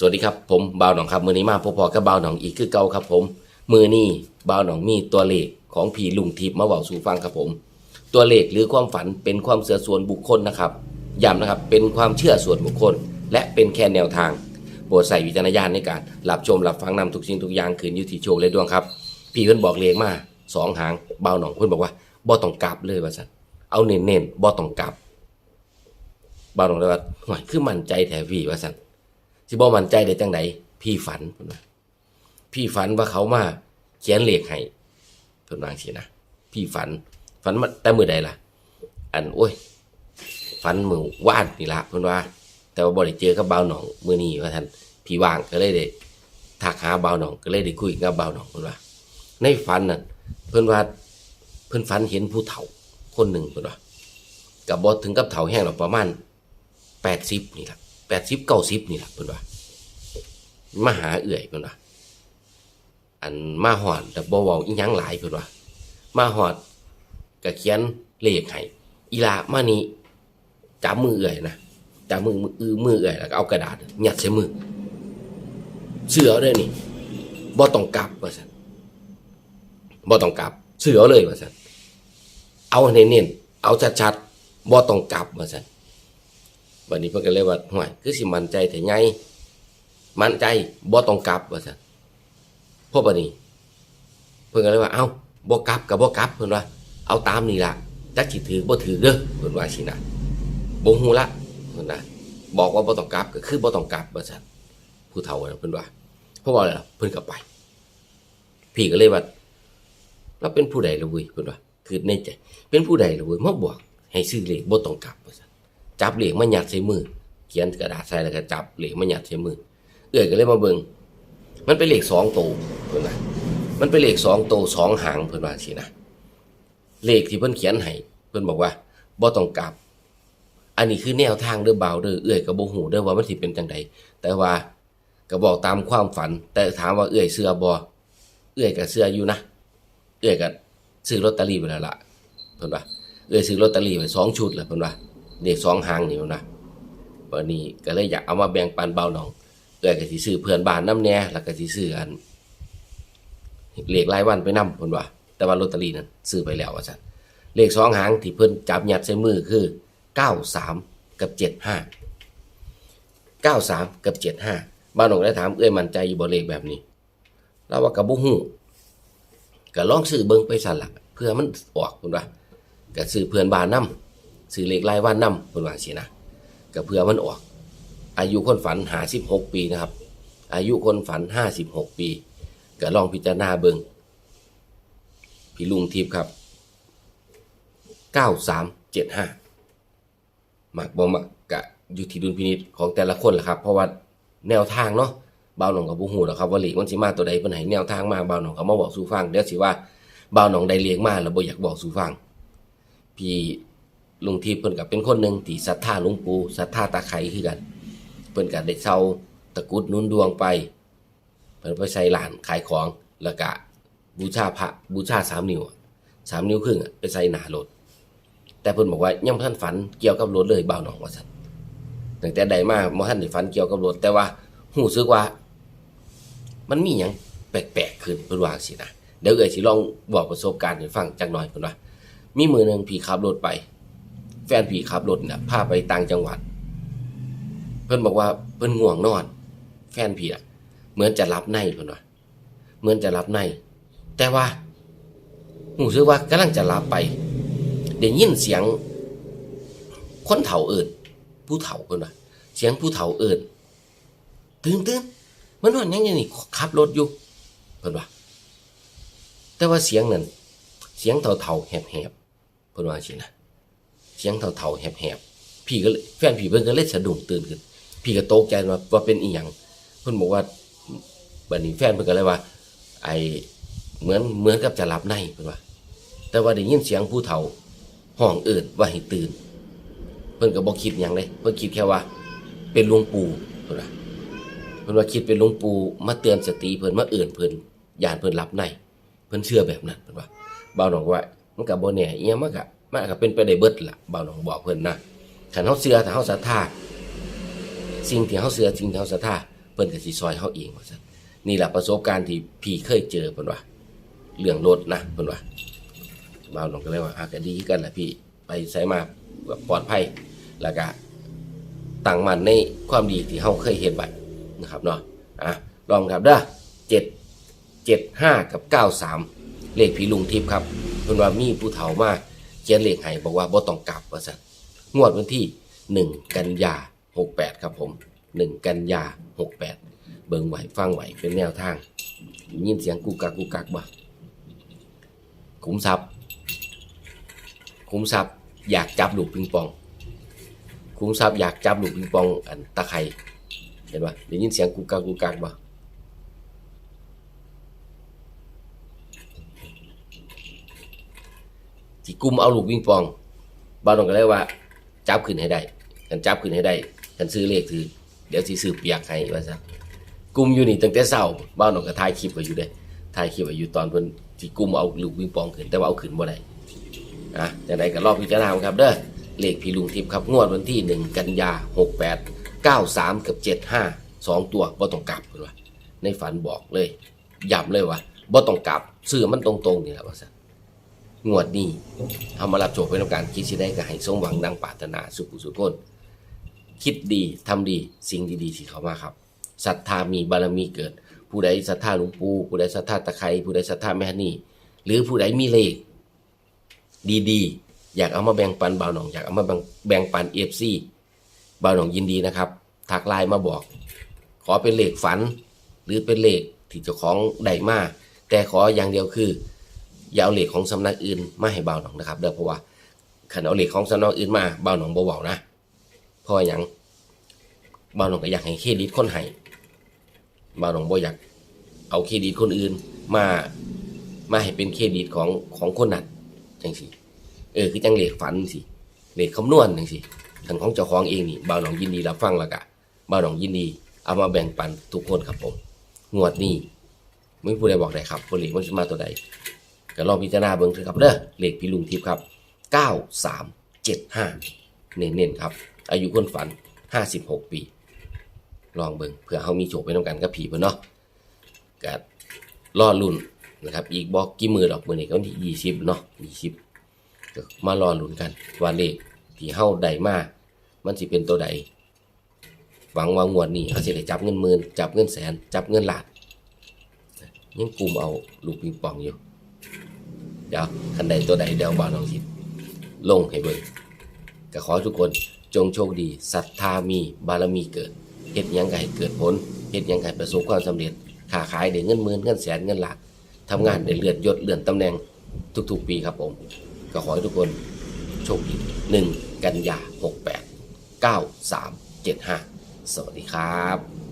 สวัสดีครับผมบ่าวหนองครับมือนี้มาพบพอกับบ่าวหนองอีกคือเก่าครับผม มือนี้บ่าวหนองมีตัวเลขของผีลุงทิพย์มาเว้าสู่ฟังครับผม ตัวเลขหรือความฝันเป็นความเชื่อส่วนบุคคลนะครับย้ำนะครับเป็นความเชื่อส่วนบุคคล และเป็นแค่แนวทางโปรดใส่วิจารณญาณในการรับชมรับฟังนำทุกสิ่งทุกอย่างคืนยุติโชคและดวงครับ พี่เพิ่นบอกเลขมาสองหางบ่าวหนองเพิ่นบอกว่าบ่ต้องกลับเลยว่าซั่นเอาเน้นๆบ่ต้องกลับบ่าวหนองเลยว่าห่วยคือมั่นใจแท้พี่ว่าซั่น สิบ่มั่นใจได้จังไดพี่ฝันเพิ่นว่าพี่ฝันว่าเขามาเขียนเลขให้เพิ่นว่างซี่นะพี่ฝัน ฝันมาแต่มือใดล่ะ อันโอ้ย ฝันมือวานนี่ล่ะเพิ่นว่า แต่ว่าบ่ได้เจอกับบ่าวหนองมื้อนี้ว่าท่านพี่ว่างก็เลยได้ทักหาบ่าวหนอง ก็เลยได้คุยกับบ่าวหนองเพิ่นว่า ในฝันน่ะเพิ่นว่าเพิ่นฝันเห็นผู้เฒ่าคนหนึ่งเพิ่นว่าก็บ่ถึงกับเฒ่าแห้งหรอกประมาณ80นี่ล่ะ 80 90นี่แหละเพิ่นว่ามาหาเอื่อยเพิ่นว่าอันมาหอดแต่บ่เว้าอีหยังหลายเพิ่นว่ามาหอดก็เขียนเลขให้อีลามานี่จับมือเอื่อยนะจับมือมือมือเอื่อยแล้วก็เอากระดาษยัดใส่มือเสือเด้อนี่บ่ต้องกลับว่าซั่นบ่ต้องกลับเสือเลยว่าซั่นเอาเน้นๆเอาชัดๆบ่ต้องกลับว่าซั่น บัดนี้เพิ่นก็เลยว่าห่วยคือสิมั่นใจแต่ไงมั่นใจบ่ต้องกลับว่าซั่นพวกบัดนี้ เพิ่นก็เลยว่า เอ้าบ่กลับก็บ่กลับเพิ่นว่า เอาตามนี่ล่ะจักสิถือบ่ถือเด้อเพิ่นว่าสินะบ่ฮู้ละเพิ่นนะบอกว่าบ่ต้องกลับก็คือบ่ต้องกลับว่าซั่นผู้เฒ่าเพิ่นว่าเพราะว่าอะไรล่ะเพิ่นก็ไป พี่ก็เลยว่าเราเป็นผู้ใดล่ะเว้ยเพิ่นว่าคือในใจเป็นผู้ใดล่ะเว้ยมาบอกให้ซื้อเลขบ่ต้องกลับว่าซั่น จับเหลขมายัดใส่มือ เขียนกระดาษใส่แล้วก็จับเหลขมายัดใส่มือ เอื้อยก็เลยมาเบิ่งมันเป็นเลขสองตัวเพิ่อนว่ามันเป็นเลขสองตัวสองหางเพิ่อนว่าสินะเหลขที่เพิ่อนเขียนให้เพิ่อนบอกว่าบ่ต้องกลับ อันนี้คือแนวทางเด้อเบาเด้อเอื้อยก็บ่ฮู้เด้อว่ามันสิเป็นจังไดแต่ว่าก็บอกตามความฝัน แต่ถามว่าเอื้อยเชื่อบ่เอื้อยก็เชื่ออยู่นะเอื้อยก็ซื้อลอตเตอรี่ไปแล้วล่ะเพิ่อนว่าเอื้อยซื้อลอตเตอรี่ไปสองชุดแล้วเพิ่อนว่า เลขสองหางนี่เพิ่นว่าวันนี้ก็เลยอยากเอามาแบ่งปันเบาหนองเอื้อยก็สิซื้อเพื่อนบ้านน้ำแน่แล้วก็สิซื้ออันเลขรายวันไปนำเพิ่นว่า แต่ว่าลอตเตอรี่นั้นซื้อไปแล้วว่าซั่นเลขสองหางที่เพิ่นจับหยัดใส่มือคือ 93 กับ 75 93 กับ 75บ้านหนองได้ถามเอ้ยมั่นใจอยู่บ่เลขแบบนี้เราว่ากับบ่ฮู้ก็ลองซื้อเบิ่งไปสั่นล่ะเพื่อมันออกเพิ่นว่าก็ซื้อเพื่อนบ้านนํ ซื้อเลขรายวันนํเพิ่นว่าสินะก็เพื่อมันออก อายุคนฝัน56ปีนะครับ อายุคนฝัน56ปีก็ลองพิจารณาเบิงพี่ลุงทิพย์ครับ9375มักบ่มักกะอยู่ที่ดุลพินิจของแต่ละคนแหละครับ เพราะว่าแนวทางเนาะบ่าวหนองกับบ่ฮู้หรอครับว่าเลขมันสิมาตัวใดเพิ่นให้แนวทางมาบ่าวหนองก็มาบอกสู่ฟังเดี๋ยวสิว่าบ่าวหนองได้เลขมาแล้วบ่อยากบอกสู่ฟังพี่ ลุงทีเพิ่นก็เป็นคนหนึ่งที่ศรัทธาหลวงปู่ศรัทธาตาไคคือกัน เพิ่นก็ได้เซาตะกุดนุนดวงไป เพิ่นไปใส่หลานขายของแล้วก็บูชาพระบูชาสามนิ้วสามนิ้วครึ่งไปใส่หนารถแต่เพิ่นบอกว่ายังบ่ทันฝันเกี่ยวกับรถเลยเบาหนองว่าซั่นตั้งแต่ใดมาบ่ทันได้ฝันเกี่ยวกับรถแต่ว่ารู้สึกว่า มันมีหยังแปลกๆขึ้นเพิ่นว่าจังซี่นะเดี๋ยวเอ่ยสิลองบอกประสบการณ์ให้ฟังจักหน่อยเพิ่นว่ามีมือหนึ่งพี่ขับรถไป แฟนพี่ขับรถน่ะพาไปต่างจังหวัด เพิ่อนบอกว่าเพิ่อนง่วงนอน แฟนพี่อะเหมือนจะหลับในเพิ่อนว่าเหมือนจะหลับใน แต่ว่ารู้สึกว่ากำลังจะหลับไปได้ยินเสียงคนเฒ่าเอิ้นผู้เฒ่าเพิ่นว่าเสียงผู้เฒ่าเอิ้นตื่นตื่นมันนอนยังไงนี่ขับรถอยู่เพิ่อนว่าแต่ว่าเสียงนั้นเสียงเฒ่าๆแหบๆเพิ่อนว่าสินะ เสียงเฒ่าๆแหบๆพี่ก็แฟนพี่เพิ่นก็เลยสะดุ้งตื่นขึ้น พี่ก็ตกใจว่าว่าเป็นอีหยังเพิ่นบอกว่าบัดนี้แฟนเพิ่นก็เลยว่า ไอเหมือนเหมือนกับจะหลับในเพิ่นว่า แต่ว่าได้ยินเสียงผู้เฒ่าห้องเอิ้นว่าให้ตื่น เพิ่นก็บ่คิดหยังเลยเพิ่นคิดแค่ว่า เป็นหลวงปู่เพิ่นว่าเพิ่นว่าคิดเป็นหลวงปู่มาเตือนสติเพิ่นมาเอิ้นเพิ่นยานเพิ่นหลับใน เพิ่นเชื่อแบบนั้นเพิ่นว่าบ่าวหนองว่ามันก็บ่แน่อีหยังมันก็ มันก็เป็นไปได้เบิดล่ะบ่าวหนองบอกเพิ่นนะคันเฮาเชื่อถ้าเฮาศรัทธาสิ่งที่เฮาเชื่อสิ่งที่เฮาศรัทธาพิ่นก็สิซอยเฮาเองว่าซั่นนี่แหละประสบการณ์ที่พี่เคยเจอเพิ่นว่าเรื่องรถนะเพิ่นว่าบ่าวน้องก็เลยว่าอะก็ดีกันแหละพี่ไปไสมาแบบปลอดภัยแล้วก็ตั้งมั่นในความดีที่เฮาเคยเฮ็ดไว้นะครับเนาะอะลองครับเด้อ7 75กับ93เลขพี่ลุงทิพย์ครับเพิ่นว่ามีผู้เฒ่ามา ขียนเลขให้บอกว่าบ่ต้องกลับว่าซั่นงวดวันที่ 1 กันยา 68 ครับผม 1 กันยา 68 เบิ่งไหวฟังไหวเป็นแนวทาง ยินเสียงกุกกักกุกกักบ่คุ้มทรัพย์คุ้มทรัพย์อยากจับลูกปิงปองคุ้มทรัพย์อยากจับลูกปิงปองอันตะไคร่เห็นป่ะได้ยินเสียงกุกกักกุกกักบ่ ที่กุมเอาลูกปิงปองบ้านนองก็เลยว่า จับขึ้นให้ได้กันจับขึ้นให้ได้กันซื้อเลขคือเดี๋ยวสิซื้อเปียกให้ว่าซะกลุ่มอยู่นี่ตั้งแต่เช้าบ้านนองก็ถ่ายคลิปไว้อยู่เด้ถ่ายคลิปไว้อยู่ตอนเพิ่นสิกุมเอาลูกปิงปองขึ้นแต่ว่าเอาขึ้นบ่ได้อะจังไดก็รอบพิจารณาครับเด้อเลขพี่ลุงทิพย์ครับงวดวันที่ 1 กันยา 68 93กับ75 2 ตัวบ่ต้องกลับเพิ่นว่าในฝันบอกเลยย้ำเลยว่าบ่ต้องกลับซื้อมันตรงๆนี่แหละว่าซั่น งวดนี้เอามารับโจทย์เป็นการคิดสิได้ก็ให้สมหวังดังปรารถนาสุขสุขคนคิดดีทำดีสิ่งดีๆที่เขามาครับศรัทธามีบารมีเกิด ผู้ใดศรัทธาหลวงปู่ผู้ใดศรัทธาตะไคร้ผู้ใดศรัทธาแม่ฮันนี่ หรือผู้ใดมีเลข ดีๆ อยากเอามาแบ่งปันบ่าวหนอง อยากเอามาแบ่งแบ่งปันเอฟซีบ่าวหนองยินดีนะครับทักไลน์มาบอก ขอเป็นเลขฝัน หรือเป็นเลขที่เจ้าของได้มาแต่ขออย่างเดียวคือ อย่าเอาเหลขของสำนักอื่นมาให้เบาหนองนะครับเด้อเพราะว่าขันเอาเหลขของสำนักอื่นมาเบาหนองบเว้านะเพราะว่าหยังบ่าหนองก็อยากให้เครดิตคนให้บ่าหนองบ่อยากเอาเครดิตคนอื่นมามาให้เป็นเครดิตของของคนนั้นจังสิเออคือจังเหลขฝันสิเหลขคำนวณจังสิทางของเจ้าของเองนี่เบาหนองยินดีรับฟังแล้วก็บ่าหนองยินดี เอามาแบ่งปันทุกคนครับผมงวดนี้ไม่ผู้ใดบอกได้ครับคนเลขมันจะมาตัวใด ก็ลองพิจารณาเบิ่งเถอะครับเด้อเลขพี่ลุงทิพย์ครับ 9375 เน้นๆครับ อายุคนฝัน 56 ปี ลองเบิ่งเพื่อเขามีโชคไปน้ำกันกับผีเพิ่นเนาะก็รอลุ่นนะครับ อีกบอกกี่มือดอกมือนี้ก็วันที่20เนาะ20ก็มารอลุ่นกันว่าเลขที่เฮาได้มามันสิเป็นตัวใดหวังว่างวดนี้เขาสิได้จับเงินหมื่นจับเงินแสน จับเงินล้านยังกลุ่มเอาลูกปิงปองอยู่ เดี๋ยวคันใดตัวใดเดี๋ยวบ่าวน้องสิลงให้เบิ่งก็ขอทุกคนจงโชคดีศรัทธามีบารมีเกิดเฮ็ดยังไงเกิดผลเฮ็ดยังไงประสบความสำเร็จค้าขายได้เงินหมื่นเงินแสนเงินหล้านทำงานได้เลื่อนยศเลื่อนตำแหน่งทุกๆ ปีครับผม ก็ขอให้ทุกคนโชคดี1กันยา68 9375สวัสดีครับ